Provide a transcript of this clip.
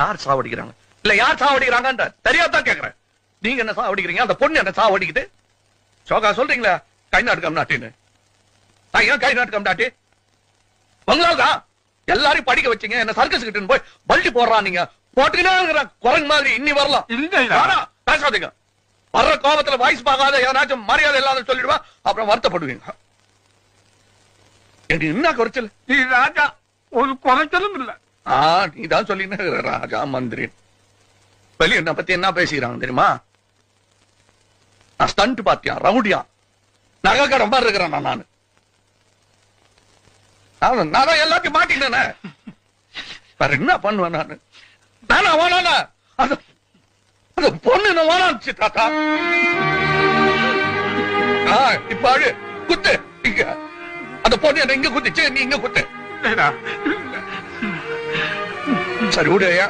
யார் சாவடிக்கிறாங்க? இல்ல யார் சாவடிக்கிறாங்கன்ற தெரியாதான் கேக்குறேன். நீங்க என்ன சாவடிக்கிறீங்க? அந்த பொண்ணு என்ன சாவடிக்குது? சோகா சொல்றீங்களா? கை நாட்டு கம்நாட்டின்னு. நான் ஏன் கை நாட்டு கம்நாட்டி? உங்களால்தான் எல்லாரையும் படிக்க வச்சீங்க. என்ன சர்க்கஸ் கிட்ட போய் பல்டி போடுறான் நீங்க. போட்டுக்கிட்டே குரங்கு மாதிரி இன்னி வரலாம். வேணாம், பேசாதீங்க. வர்ற கோபத்துல வாய்ஸ் பார்க்காத ஏதாச்சும் மரியாதை இல்லாத சொல்லிடுவா அப்புறம் வருத்தப்படுவீங்க. என்ன குறைச்சல்? ராஜா ஒரு குறைச்சலும் இல்ல. ஆ நீதான் சொல்லின ராஜா மந்திரி வெளிய என்ன பத்தி என்ன பேசிக்கிறாங்க தெரியுமா? நான் ஸ்டண்ட் பாத்தியா ரவுடியா? நகை மாதிரி இருக்கிறேன் நான் நானு. நான் தான் எல்லாத்தையும் மாட்டிக்கிட்டேனே. வேற என்ன பண்ணுவேன் நானு? நானா வேணானா அது அது பொண்ணு என்ன வேணாச்சு தாத்தா? இப்ப அழு குத்து இங்க. அந்த பொண்ணு என்ன இங்க குத்துச்சு நீ இங்க குத்து. സരൂഢയ.